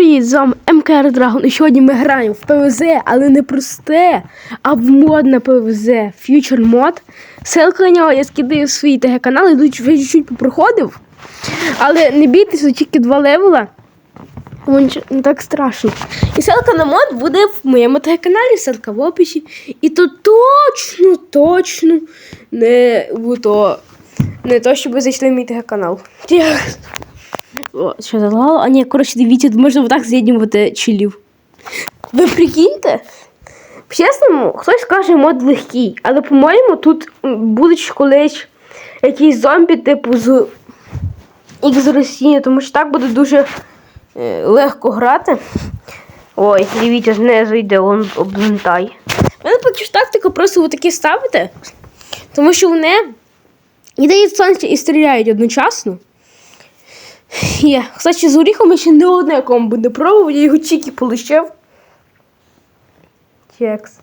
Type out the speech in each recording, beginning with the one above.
привіт! З вами МКР Драгон. І сьогодні ми граємо в ПВЗ, але не просте, а в модне ПВЗ Future Mod. Ссылка на нього я скидаю в свій ТГ канал, я тут вже чуть-чуть попроходив. Але не бійтеся, тільки два левела. Тому нічого не так страшно. І ссылка на мод буде в моєму ТГ каналі, ссылка в описі. І то точно, точно не в то. Не то, щоб ви зайшли в мій ТГ канал. О, що залагало? А ні, коротше, дивіться, можна отак з'єднувати чилів. Ви прикиньте? По-чесному, хтось каже мод легкий, але, по-моєму, тут будуть колись якісь зомбі, типу з X Росії, тому що так буде дуже е, легко грати. Ой, дивіться, знизу йде он обзунтай. У мене поки що тактика просто отакі ставити, тому що вони і дають сонце і стріляють одночасно. Є. Кстати, з горіхом я ще не одне комбо не пробував, я його тільки полишив. Текс.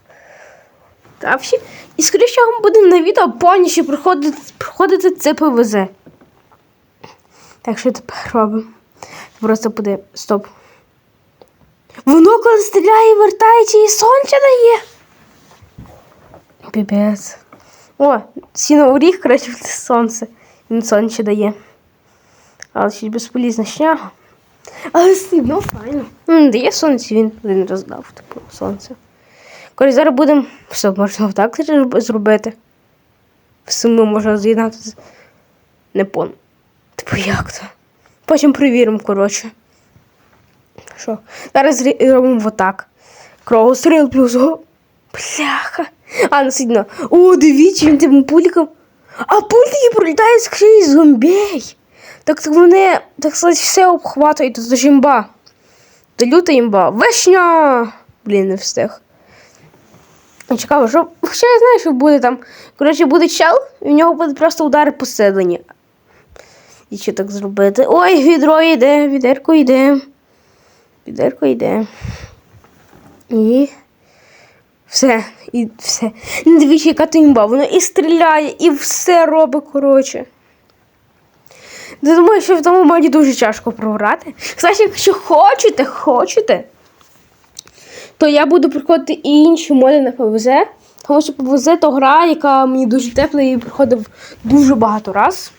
Та всі. І скоріше вам буде на відео повністю проходити, проходити це ПВЗ. Так, що тепер робимо? Просто буде. Стоп. Воно коли стріляє, вертається і сонце дає. Піпець. О, сіно горіх, краще це сонце. Він сонце дає. Але ще безполізна шняга. Але все файно. М, Дає сонце, він один роздав, типу, сонце. Коли зараз будемо. Все, можна так зробити. Все ми можна з'єднати. з- Не пон. Типу, як то? Потім перевіримо, коротше. Що? Зараз робимо отак. Кровостріл плюс го. Бляха. А, ну сидно. О, дивіться, він тим пуліком. А пульки пролітають скрізь зомбей. Так вони, так сказати, все обхватують тут ж імба. Та люта імба. Вишня! Блін, не встиг. Цікаво, що ще я знаю, що буде там. Коротше, буде чел, і в нього буде просто удари посередині. І що так зробити? Ой, відро йде, відерко йде. Відерко йде. І. Все, і все. Не дивіться, яка то імба. Воно і стріляє, і все робить, коротше. Думаю, що в тому моді дуже тяжко програти. Кстати, якщо хочете, хочете, то я буду приходити і інші моди на ПВЗ. Тому що ПВЗ то гра, яка мені дуже тепла і приходив дуже багато раз.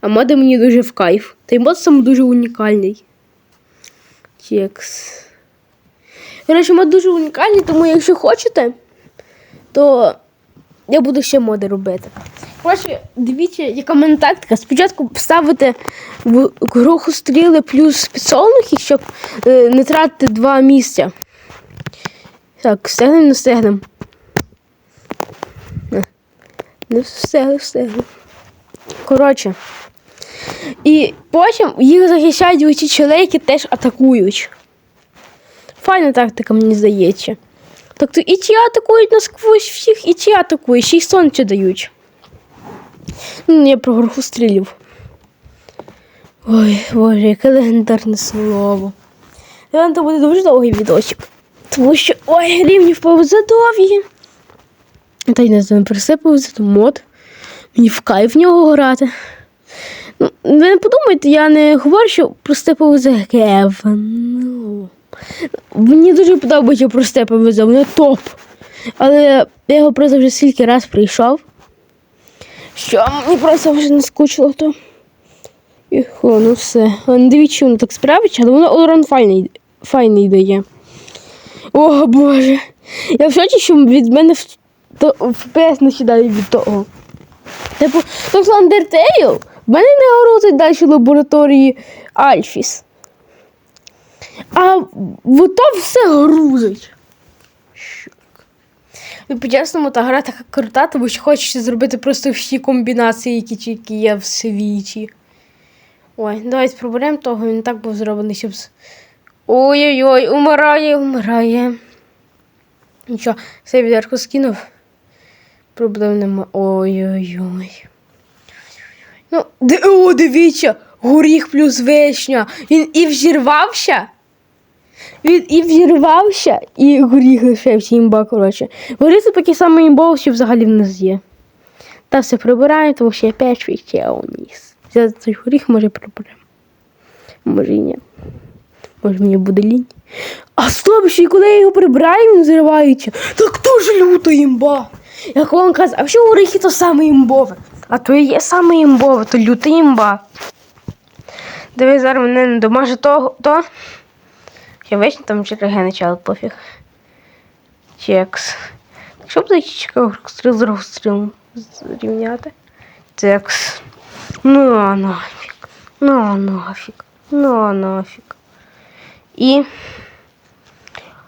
А моди мені дуже в кайф. Та й мод сам дуже унікальний. Текс. Коротше, мод дуже унікальний, тому якщо хочете, то я буду ще моди робити. Коротше, дивіться, яка мене тактика. Спочатку ставити в гроху стріли плюс підсолнухи, щоб е, не тратити два місця. Так, встигнем, не встигнем. Не, не встигли, встигли. Коротше. І потім їх захищають оці чоле, які теж атакують. Файна тактика, мені здається. Тобто і ті атакують насквозь всіх, і ті атакують, ще й сонце дають. Ну, я про горху стрілів. Ой, боже, яке легендарне слово. Це буде дуже довгий відосик. Тому що ой, рівні впав довгі. Та й не знаю, присипав за то мод. Мені в кайф в нього грати. Ну, ви не подумайте, я не говорю, що просте ПВЗ гевно. Мені дуже подобається просте ПВЗ, воно топ. Але я його просто вже стільки раз прийшов. Що мені просто вже не скучило то. І хо, ну все. Не дивіться, воно так справиться, але воно урон файний, дає. О Боже. Я в шоці, що від мене в, то, FPS не сідає від того. Типу, тобто Undertale в мене не горозить далі в лабораторії Альфіс. А в то все грузить. Ну, по-чесному, та гра така крута, тому що хочеться зробити просто всі комбінації, які тільки є в світі. Ой, давайте проберемо того, він так був зроблений, щоб. Ой-ой-ой, умирає, умирає. Нічого, все відерку скинув. Проблем нема. Ой-ой-ой. Ну, о, дивіться! Горіх плюс вишня. Він і взірвався. Він і взірвався, і горіх лишився імба, коротше. Горіх це такий самий імбов, що взагалі в нас є. Та все прибираємо, тому що я печу і ще уніс. Взяти цей горіх може приберемо. Може і ні. Може мені буде лінь. А стоп, ще коли я його прибираю, він зривається. Так дуже люто імба. Як він каже, а що орехи то саме імбове? А то є саме імбове, то люта імба. Диви, зараз мене не домаже того, то. Я вечно там череги але пофіг. Чекс. Що буде чекав з розстрілом зрівняти? Текс. Ну а нафіг. Ну а нафіг. Ну а нафіг. І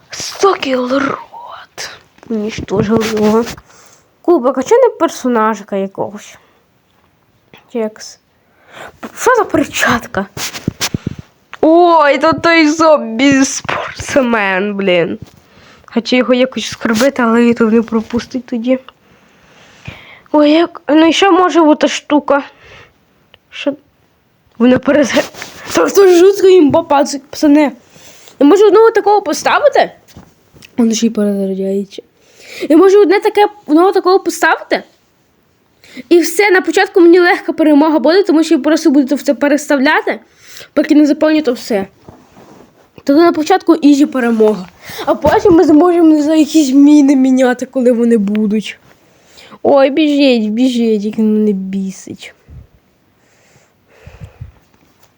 100 кілорот. Уничтожив його. Кубик, а чого не персонажика якогось? Текс. Що за перчатка? Ой, то той зомбі спортсмен, блін. Хочу його якось скорбити, але Ютуб не пропустить тоді. Ой, як. Ну і що може бути штука? Що. Вона перезе. Так то жутко їм пацани. Я можу одного такого поставити? Воно ще й перезаряджається. Я можу одне таке одного такого поставити. І все, на початку мені легка перемога буде, тому що я просто буду це переставляти, поки не заповню то все. Тоді на початку ізі перемога. А потім ми зможемо не знаю, якісь міни міняти, коли вони будуть. Ой, біжіть, біжіть, як мене бісить.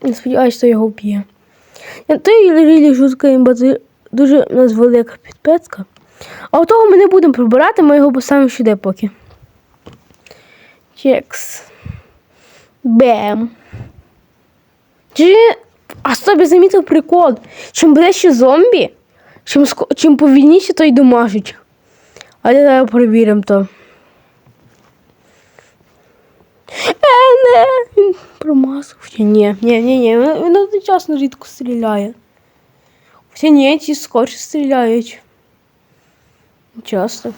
Я сподіваюся, що його вб'є. Той рілі жутка імба, дуже у нас велика підписка. А от того ми не будемо прибирати, ми його поставимо сюди поки. Чекс. Бем. Чи... А собі замітив прикол. Чим ближче зомбі, чим, чим повільніше, то й домажуть. Але давай перевіримо то. Е, не. Він промазав. Хоча ні, ні, ні, ні. Він, одночасно рідко стріляє. Хоча ні, ті скорше стріляють. Часто.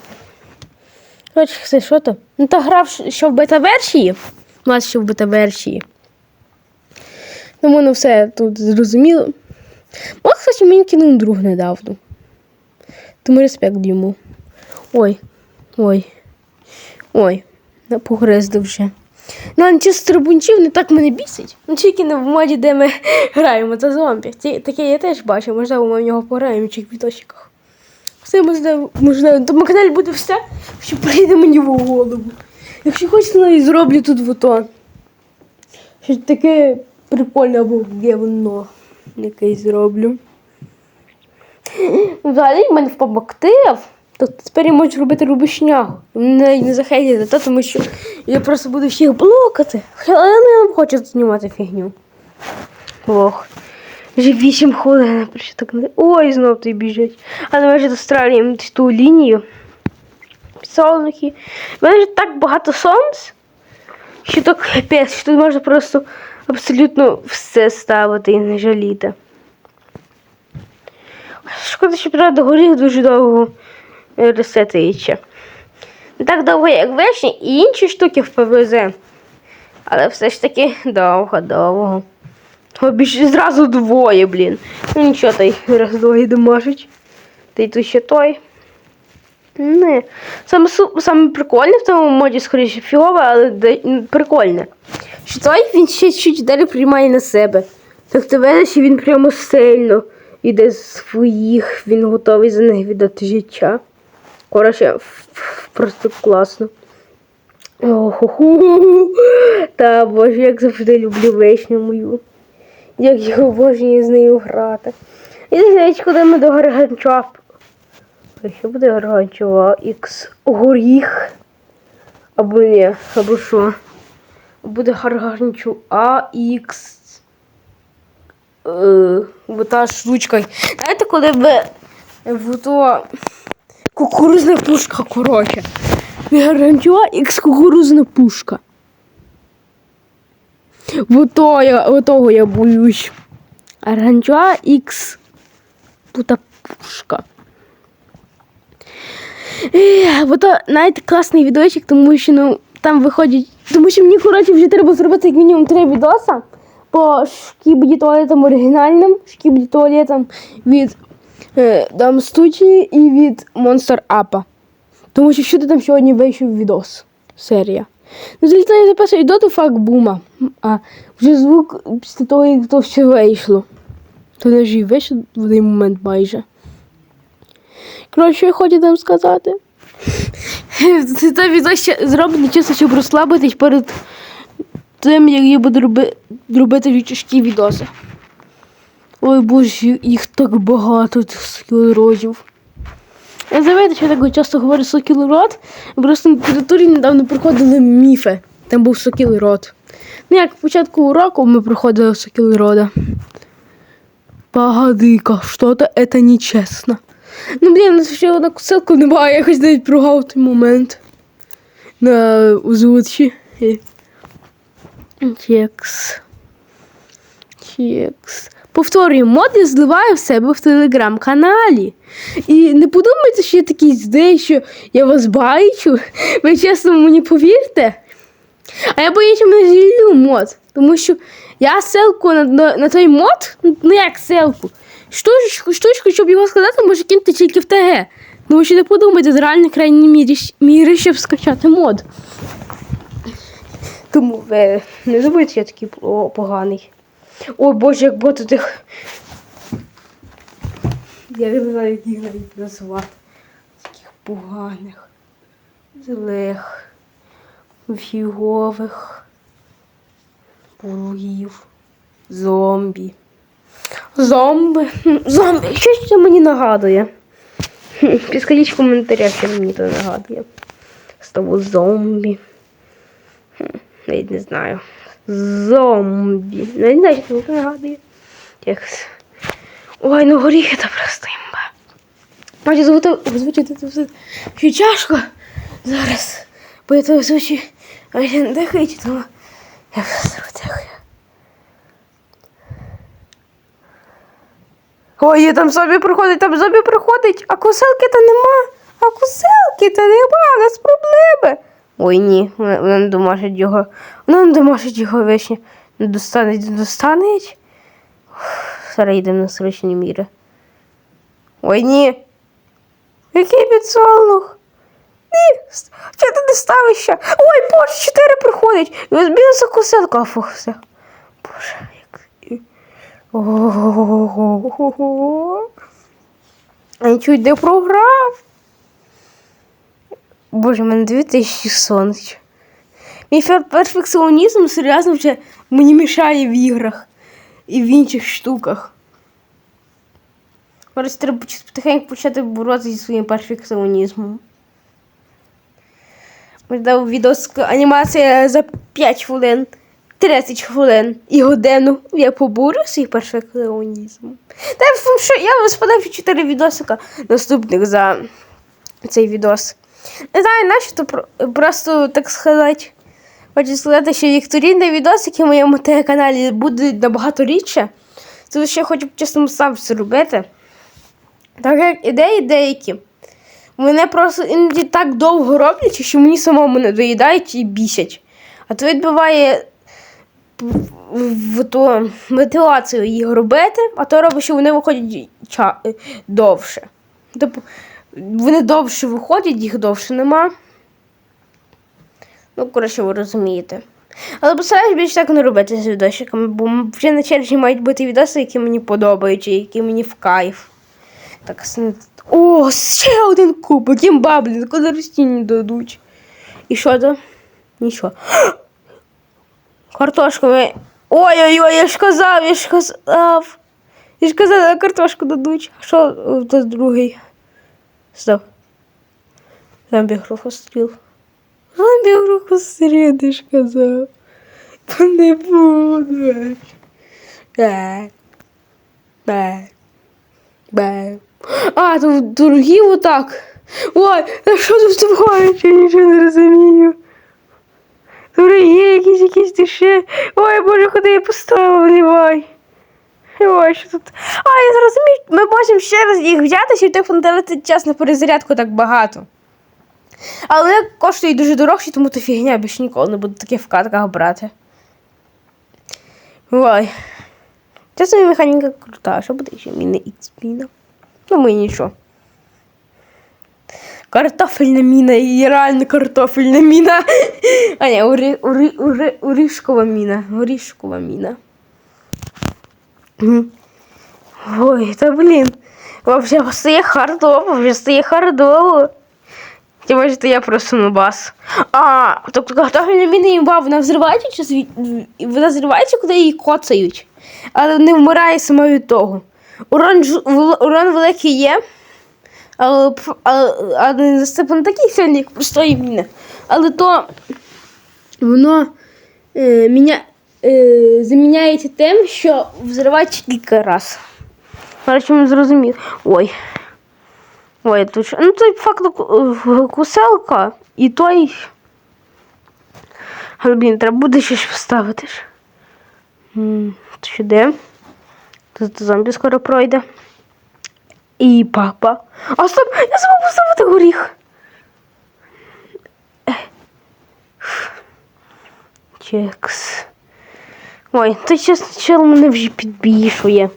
Коротше, це що то? Ну та грав що в бета-версії. У нас ще в бета-версії. Ну все тут зрозуміло. От, кстати, мені кинув друг недавно. Тому респект йому. Ой. Ой. Ой. Не погриздив вже. Ну, нічого стрибунчів не так мене бісить. Ну, тільки не в моді, де ми граємо за зомбі. Ті- Таке я теж бачу, можливо, ми в нього пограємо в цих відосиках. Все можливо, можливо. На тому каналі буде все, що прийде мені в голову. Якщо хочете, навіть зроблю тут вото. Щось таке прикольне гівно якесь зроблю. Взагалі в мене впав актив. То тепер я можу робити рубишнягу. Не, не захейтити, та, тому що я просто буду всіх блокати. Але я не хочу знімати фігню. Ох. Вже 8 хвилин, наприклад, так не. Ой, знов той біжить. А ми вже достралюємо ту лінію. Солнухи. У мене вже так багато сонць, що так капець, що тут можна просто абсолютно все ставити і не жаліти. Шкода, що правда горіх дуже довго ресетується. Не так довго, як вишні і інші штуки в ПВЗ. Але все ж таки довго-довго. Більше зразу двоє, блін. Ну нічого, той раз двоє домажуть. Та й тут ще той. Не. Саме, саме прикольне в тому моді, скоріше, фігове, але прикольне. Той він ще чуть далі приймає на себе. Тобто видно, що він прямо сильно іде з своїх, він готовий за них віддати життя. Ф- просто класно. Оху. Та боже, як завжди люблю вишню мою. Як я обожнюю з нею грати. І знаєте, коли ми до гарганча. Що буде гарганчова? Ікс горіх. Або ні, або що? Буде гарганчу А, Ікс. Е, та штучка. Знаєте, коли ви в то кукурузна пушка, коротше. Гарганчуа Ікс кукурузна пушка. Вот то я, вот того я боюсь. Гарганчуа X. Тут пушка. Бо то навіть класний відосик, тому що ну, там виходять. Тому що мені, коротше, вже треба зробити як мінімум три відоса по шкібді туалетам оригінальним, шкібді туалетам від е, Дам студії і від Monster Апа. Тому що що там сьогодні вийшов відос. Серія. Ну, залітно я записую до фак бума. А вже звук після того, як то все вийшло. То не живеш в один момент майже. Коротше, я хочу вам сказати. Це відео ще зроблено чисто, щоб розслабитись перед тим, як я буду роби, робити річки відоси. Ой боже, їх так багато цих скілерозів. Я завжди, що я так часто говорю сокілрот, просто на території недавно проходили міфи. Там був сокілрот. Ну як початку уроку ми проходили сокілрода. Погоди-ка, что-то это нечесно. Ну, блін, у нас ще одна кусилку немає, я якось навіть прогав той момент. На озвучі. Чекс. Чекс. Повторюю, мод я зливаю в себе в телеграм-каналі. І не подумайте, що я такий здей, що я вас бачу. Ви чесно мені повірте. А я боюся, мене зілю мод. Тому що я ссылку на, на, на той мод, ну як ссылку, штучку, штучку, щоб його сказати, може кинути тільки в ТГ. Тому що не подумайте, це реально крайні мірі, міри, щоб скачати мод. Тому ви не забудьте, я такий о, поганий. Ой Боже, як багато тих. Я не знаю, як їх навіть назвати. Таких поганих, злих, фігових, ворогів, зомбі. Зомби. Хм, Зомбі. Що це мені нагадує? Підскажіть в коментарях, що мені це нагадує. З того зомбі. Навіть не знаю. Зомбі. Ну, Я не знаю, що це нагадує. Ой, ну горіхи це просто імба. Бачу, озвучити це все ще тяжко зараз. Бо я то озвучу, а я не дихаючи, тому я просто вдихаю. Ой, там собі приходить, там собі приходить, а куселки то нема. А куселки то нема, у нас проблеми. Ой ні, вона не домашить його. Вона не домашить його вишні. Не достанеть, не достанеть. Зараз йдемо на срочні міри. Ой ні. Який підсолнух? Ні, чого ти не ставиш ще? Ой, боже, чотири приходять. І ось бізнес куселка, фух, все. Боже. Ого. Я чуть не програв. Боже, в мене 2000 сонч. Мій фер- перфекціонізм серйозно вже мені мішає в іграх і в інших штуках. Просто треба потихеньку почати боротися зі своїм перфекціонізмом. Ось дав відос анімація за 5 хвилин, 30 хвилин і годину. Я поборю свій перфекціонізм. Та що я розпадав 4 відосика наступних за цей відос. Не знаю, нащо то просто так сказати. Хочу сказати, що вікторінні відосики в моєму телеканалі будуть набагато рідше. Що я хочу чесно сам це робити. Так як ідеї деякі. Мене просто іноді так довго роблять, що мені самому не доїдають і бісять. А то відбуває в, в, то мотивацію їх робити, а то робить, що вони виходять ча, довше. Тобто вони довше виходять, їх довше нема. Ну, коротше, ви розумієте. Але постараюсь більше так не робити з відосиками, бо вже на черзі мають бути відоси, які мені подобаються, які мені в кайф. Так, о, ще один кубок, імба, блін, коли ростіння дадуть. І що то? Нічого. Картошку ми. Ой-ой-ой, я ж казав, я ж казав. Я ж казав, картошку дадуть. А що о, другий? Стоп. Зомбі грохостріл. Зомбі грохостріл, ти ж казав. Та не буду. Бе. Бе. Бе. А, тут другі отак. Ой, а що тут відбувається? Я нічого не розумію. Дорогі, якісь якісь душі. Ой, боже, куди я поставив, лівай. Ой, що тут. А, я зрозумів, ми можемо ще раз їх взяти, щоб тих фонтелити час на перезарядку так багато. Але коштують дуже дорожче, тому то фігня більше ніколи не буду таких в катках брати. Ой. Часом механіка крута, що буде ще міна X міна. Ну, ми нічого. Картофельна міна і реально картофельна міна. А ні, урі, урі, урі, урішкова міна. Горішкова міна. Ой, та блін. Вообще стає хардово, вже стає хардово. Ті бачите, я просто нубас. А, тобто картофельна міна імба, вона взривається чи звід... вона взривається, коли її коцають, але не вмирає сама від того. Урон, урон великий є, але, але, але не такий сильний, як простої міни. Але то воно е, міня, е, заміняється тим, що взривається кілька разів. Коротше, ми. Ой. Ой, тут ну той факту ку- куселка і той. Але, блін, треба буде ж поставити ж. М, Сюди. Тут зомбі скоро пройде. І папа. А стоп! Я забув поставити горіх. Чекс. Ой, той чесно чел мене вже підбішує.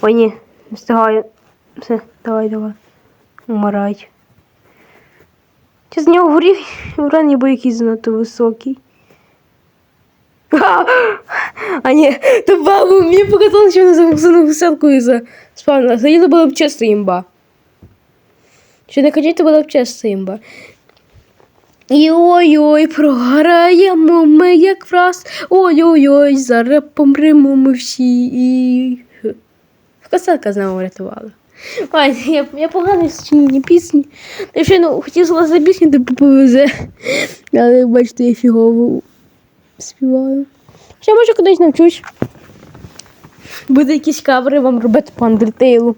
Ой, ні, не встигаю. Все, давай, давай. Умирай. Чи з нього горіх уран ніби якийсь занадто високий. А, а ні, то бабу, мені показалось, що вона за Оксану Гуселкою за спавнила. Тоді це була б чисто імба. Що не то була б чисто імба. І ой-ой, програємо ми якраз. Ой-ой-ой, зараз помремо ми всі. І... Косарка знову врятувала. Ой, я, я погано в сочиненні пісні. Та ще ну, хотіла за пісню, то повезе. Але бачите, я фігово співаю. Ще може кудись навчусь. Буде якісь кавери вам робити по Андертейлу.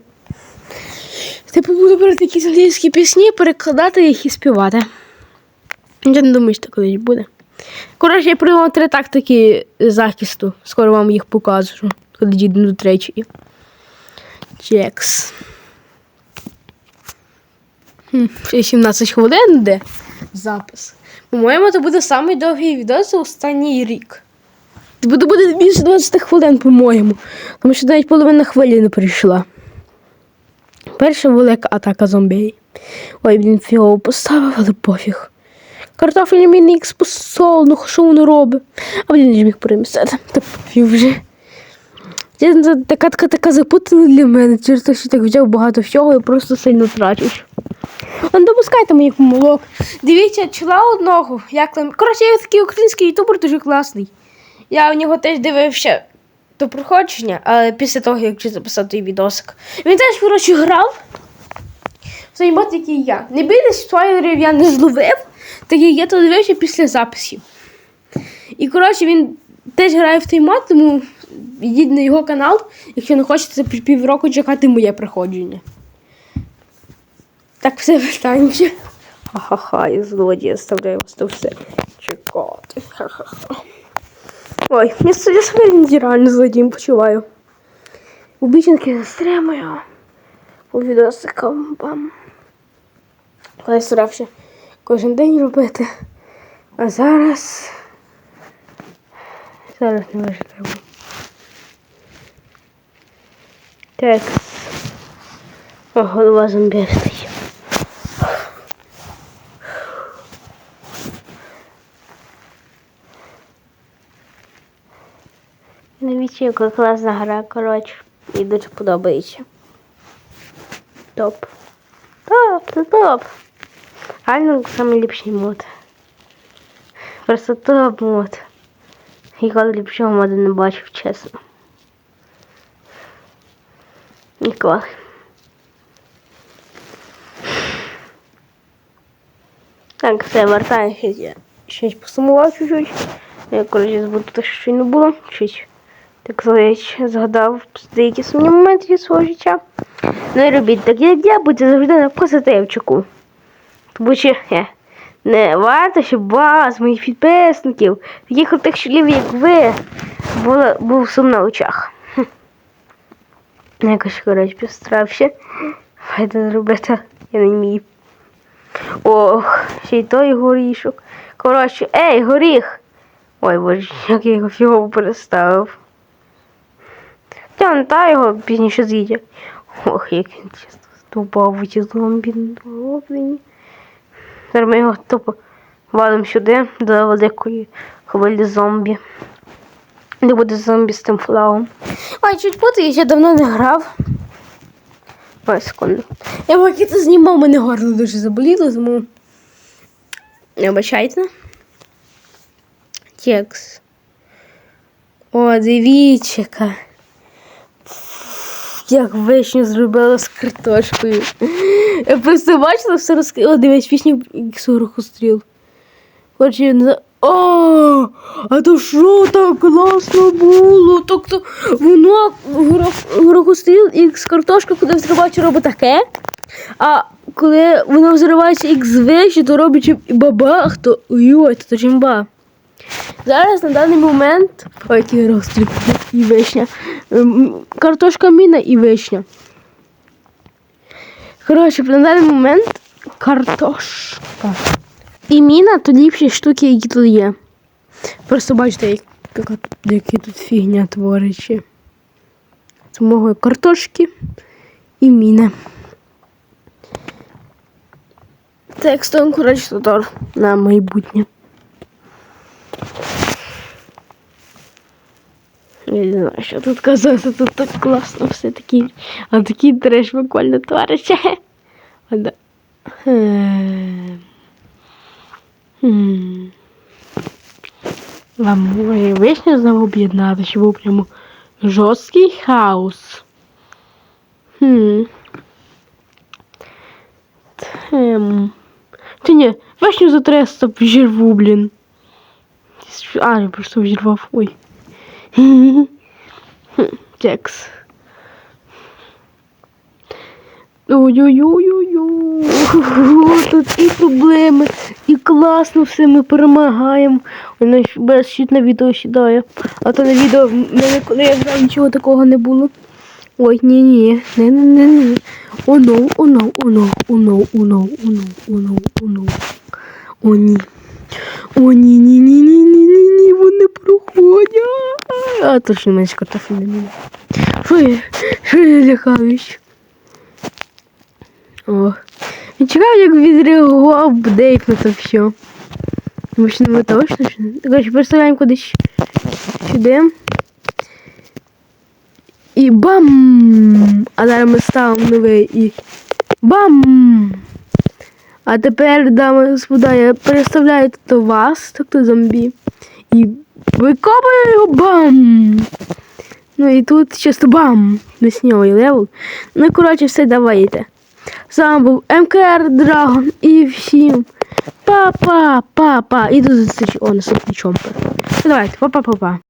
Типу буду брати якісь англійські пісні, перекладати їх і співати. Я не думаю, що колись буде. Коротше, я придумав три тактики захисту. Скоро вам їх покажу, коли дійду до третьої. Чекс. Хм, ще 17 хвилин де запис. По-моєму, це буде самий довгий відео за останній рік. Це буде, буде більше 20 хвилин, по-моєму. Тому що навіть половина хвилі не прийшла. Перша велика атака зомбей. Ой, він фігово поставив, але пофіг. Картофельний міні ікс посол, ну що воно робить? А він не міг перемістити. Та пофіг вже. Така, така, така запутана для мене, через те, що так взяв багато всього і просто сильно трачусь. Не допускайте моїх помилок. Дивіться, чола одного. Як там. Коротше, я такий український ютубер дуже класний. Я в нього теж дивився до проходження, але після того, як записав той відосик. Він теж, коротше, грав. В той мод, який я. Не бійтесь, спойлерів я не зловив, так як я то дивився після записів. І коротше, він теж грає в той мод, тому йдіть на його канал, якщо не хочете пів- півроку чекати моє проходження. Так все питання. Ха-ха-ха, і злодії оставляю вас то все чекати. Ха-ха-ха. Ой, я себе реально злодієм почуваю. Обіцянки стримую. По відосикам бам. Коли старався кожен день робити. А зараз. Зараз не важливо. Так. О, голова зомбірстить. Дивіться, яка класна гра, коротше. Мені дуже подобається. Топ. Топ, це топ. Реально найліпший мод. Просто топ мод. Ніколи ліпшого моду не бачив, чесно. Ніколи. Так, все, вертаємося. Я щось посумував чуть-чуть. Я, коротше, забуду те, що не було. Чуть. Так злеч згадав деякі сумні моменти зі свого життя. Не робіть так, як я, будьте завжди на позитивчику. Тому що е, не варто, щоб вас, моїх підписників, таких крутих чолів, як ви, було, був сум на очах. Якось, коротше, постарався. Файда зробити, я не вмію. Ох, ще й той горішок. Коротше, ей, горіх! Ой, боже, як я його фігово переставив. Та та його пізніше з'їдє. Ох, як він чисто у ті зомбі зроблені. Зараз ми його тупо валимо сюди до великої хвилі зомбі. де буде зомбі з тим флагом. А чуть бути, я ще давно не грав. Ой, секунду. Я поки це знімав, мене горло дуже заболіло, тому. Не обачайте. Текст. О, дивіться. Як вишню зробила з картошкою. Я просто бачила все розкрила. О, дивись, вишню стріл. Хоч я не. О, а то що так класно було? Тобто воно горохостріл і з картошка, коли взривається, робить таке. А коли воно взривається ікс вище, то робить бабах, то ой, то чимба. Зараз на даний момент. Ой, який розстріл і вишня. Ем, Картошка міна і вишня. Коротше, на даний момент картошка. І міна то ліпші штуки, які тут є. Просто бачите, яка, які тут фігня твориться. З мого картошки і міна. Текстом, коротше, тотор на майбутнє. Я не знаю, що тут казати, тут так класно все такі. А такий треш буквально твориться. Да. Хм. Вам може вишня знову об'єднати, щоб був прямо жорсткий хаос. Хм. Тем. Чи ні, вишню за 300 взірву, блін. А, я просто взірвав. Ой. Хм, Ой-ой-ой-ой-ой. Тут і проблеми, і класно все ми перемагаємо. Воно без щит на відео сідає. А то на відео в мене, коли я грав, нічого такого не було. Ой, ні-ні, не-не-не-не. О, no, о, no, о, no, о, no, о, no, о, no, о, no, о, no. О, ні. О, ні, ні, ні, ні, ні, ні, ні, вони проходять. А, точно менше картофель не. Що я, що я лякаюсь? О. Я чекав, як відреагував Дейв на це все. Тому що не точно. що не- представляємо кудись сюди. І бам! А зараз ми ставимо новий і бам! А тепер, дами і господа, я переставляю тут вас, тобто зомбі. І викопую його бам! Ну і тут чисто бам! Весньовий левел. Ну коротше, все давайте. З вами був МКР Драгон і всім па-па-па-па. Іду до зустрічі. О, наступний чомпер. Давайте, па-па-па-па.